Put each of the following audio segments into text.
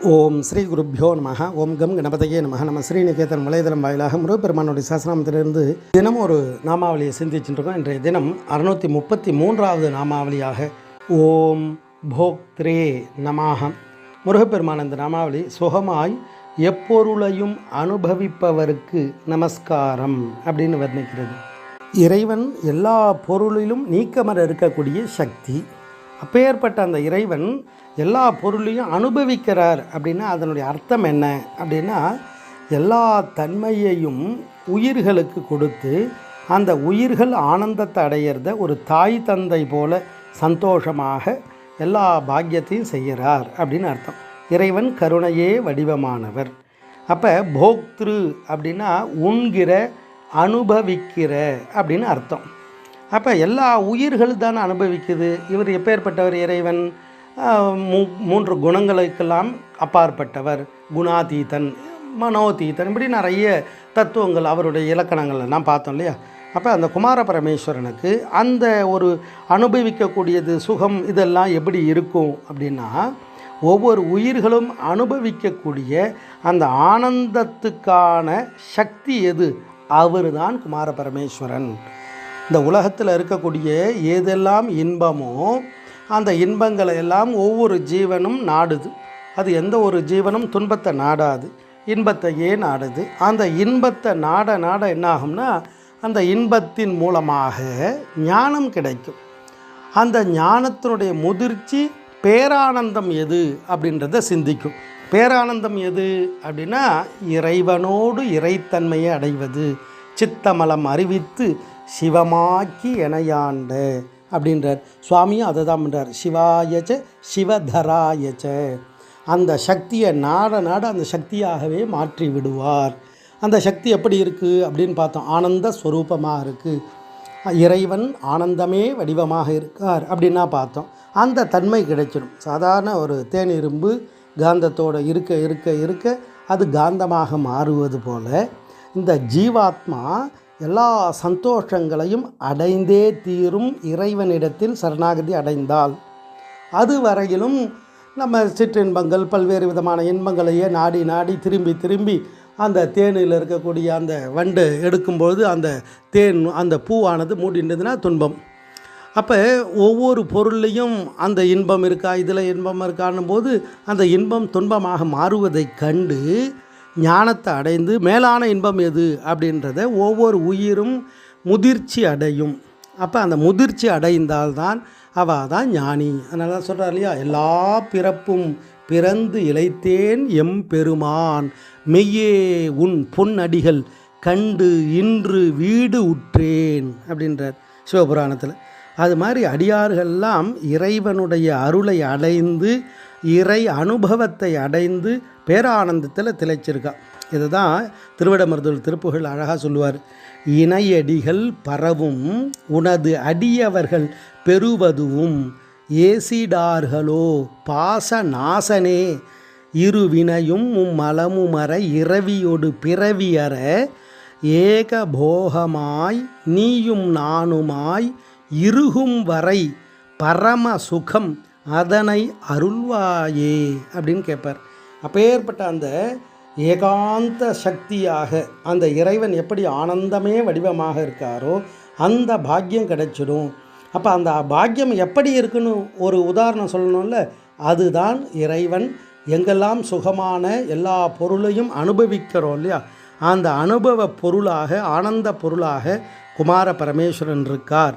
ஓம் ஸ்ரீ குருப்யோ நம. ஓம் கம் கணபதையே நம. நம்ம ஸ்ரீநிகேதன் வலைதளம் வாயிலாக முருகப்பெருமானுடைய சாசனாமத்திலிருந்து தினமும் ஒரு நாமாவளியை சிந்திச்சுருக்கோம் இன்றைய தினம் அறுநூற்றி முப்பத்தி மூன்றாவது நாமாவளியாக ஓம் போக்திரே நமாக முருகப்பெருமான் இந்த நாமாவளி சுகமாய் எப்பொருளையும் அனுபவிப்பவருக்கு நமஸ்காரம் அப்படின்னு வர்ணிக்கிறது. இறைவன் எல்லா பொருளிலும் நீக்கமர இருக்கக்கூடிய சக்தி. அப்பேற்பட்ட அந்த இறைவன் எல்லா பொருளையும் அனுபவிக்கிறார் அப்படின்னா அதனுடைய அர்த்தம் என்ன? அப்படின்னா எல்லா தன்மையையும் உயிர்களுக்கு கொடுத்து அந்த உயிர்கள் ஆனந்தத்தை அடையிறத ஒரு தாய் தந்தை போல சந்தோஷமாக எல்லா பாக்கியத்தையும் செய்கிறார் அப்படின்னு அர்த்தம். இறைவன் கருணையே வடிவமானவர். அப்போ போக்திரு அப்படின்னா உண்கிற அனுபவிக்கிற அப்படின்னு அர்த்தம். அப்போ எல்லா உயிர்கள் தான் அனுபவிக்குது? இவர் எப்பேற்பட்டவர் இறைவன்? மூ மூன்று குணங்களுக்கெல்லாம் அப்பாற்பட்டவர். குணாதீதன் மனோதீதன் இப்படி நிறைய தத்துவங்கள் அவருடைய இலக்கணங்கள் நான் பார்த்தோம் இல்லையா? அப்போ அந்த குமார பரமேஸ்வரனுக்கு அந்த ஒரு அனுபவிக்கக்கூடியது சுகம் இதெல்லாம் எப்படி இருக்கும் அப்படின்னா ஒவ்வொரு உயிர்களும் அனுபவிக்கக்கூடிய அந்த ஆனந்தத்துக்கான சக்தி எது? அவர்தான் குமார பரமேஸ்வரன். இந்த உலகத்தில் இருக்கக்கூடிய ஏதெல்லாம் இன்பமோ அந்த இன்பங்களை எல்லாம் ஒவ்வொரு ஜீவனும் நாடுது. அது எந்த ஒரு ஜீவனும் துன்பத்தை நாடாது. இன்பத்தையே நாடுது? அந்த இன்பத்தை நாட நாட என்னாகும்னா அந்த இன்பத்தின் மூலமாக ஞானம் கிடைக்கும். அந்த ஞானத்தினுடைய முதிர்ச்சி பேரானந்தம் எது அப்படின்றத சிந்திக்கும். பேரானந்தம் எது அப்படின்னா இறைவனோடு இறைத்தன்மையை அடைவது. சித்தமலம் அறிவித்து சிவமாக்கி எனையாண்ட அப்படின்றார். சுவாமியும் அதை தான் பண்ணுறார் சிவாயச்ச சிவதராயச்ச. அந்த சக்தியை நாட நாட அந்த சக்தியாகவே மாற்றி விடுவார். அந்த சக்தி எப்படி இருக்குது அப்படின்னு பார்த்தோம். ஆனந்த ஸ்வரூபமாக இருக்குது இறைவன் ஆனந்தமே வடிவமாக இருக்கார் அப்படின்னா பார்த்தோம். அந்த தன்மை கிடைச்சிடும். சாதாரண ஒரு தேனிரும்பு காந்தத்தோடு இருக்க இருக்க இருக்க அது காந்தமாக மாறுவது போல் இந்த ஜீவாத்மா எல்லா சந்தோஷங்களையும் அடைந்தே தீரும் இறைவனிடத்தில் சரணாகதி அடைந்தால். அது வரையிலும் நம்ம சிற்றின்பங்கள் பல்வேறு விதமான இன்பங்களையே நாடி நாடி திரும்பி திரும்பி அந்த தேனில் இருக்கக்கூடிய அந்த வண்டு எடுக்கும்பொழுது அந்த தேன் அந்த பூவானது மூடின்றதுன்னா துன்பம். அப்போ ஒவ்வொரு பொருள்லையும் அந்த இன்பம் இருக்கா இதில் இன்பம் இருக்கான்னும் போது அந்த இன்பம் துன்பமாக மாறுவதைக் கண்டு ஞானத்தை அடைந்து மேலான இன்பம் எது அப்படின்றத ஒவ்வொரு உயிரும் முதிர்ச்சி அடையும். அப்போ அந்த முதிர்ச்சி அடைந்தால்தான் அவள் தான் ஞானி. அதனால தான் சொல்கிறார் இல்லையா? எல்லா பிறப்பும் பிறந்து இழைத்தேன் எம் பெருமான் மெய்யே உன் பொன்னடிகள் கண்டு இன்று வீடு உற்றேன் அப்படின்றார் சிவபுராணத்தில். அது மாதிரி அடியார்கள்லாம் இறைவனுடைய அருளை அடைந்து இறை அனுபவத்தை அடைந்து பேரானந்தத்தில் திளைச்சிருக்கான் இதுதான் திருவிடமருதல் திருப்புகள் அழகாக சொல்லுவார். இணையடிகள் பரவும் உனது அடியவர்கள் பெறுவதுவும் ஏசிடார்களோ பாச நாசனே இருவினையும் உம்மலமுமர இரவியொடு பிறவியற ஏகபோகமாய் நீயும் நானுமாய் இருகும் வரை பரம சுகம் அதனை அருள்வாயே அப்படின்னு கேட்பார் அப்பேற்பட்ட அந்த ஏகாந்த சக்தியாக அந்த இறைவன் எப்படி ஆனந்தமே வடிவமாக இருக்காரோ அந்த பாக்கியம் கிடைச்சிடும். அப்போ அந்த பாக்கியம் எப்படி இருக்குன்னு ஒரு உதாரணம் சொல்லணும்ல? அதுதான் இறைவன் எங்கெல்லாம் சுகமான எல்லா பொருளையும் அனுபவிக்கிறோம் இல்லையா? அந்த அனுபவ பொருளாக ஆனந்த பொருளாக குமார பரமேஸ்வரன் இருக்கார்.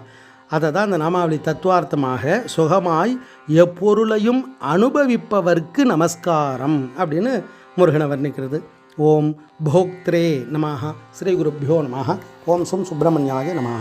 அதை தான் அந்த நாமாவளி தத்துவார்த்தமாக சுகமாய் எப்பொருளையும் அனுபவிப்பவர்க்கு நமஸ்காரம் அப்படின்னு முருகனை வர்ணிக்கிறது. ஓம் போக்திரே நமாக ஸ்ரீ குருப்பியோ நமாக ஓம் சும் சுப்பிரமணியாய நமாக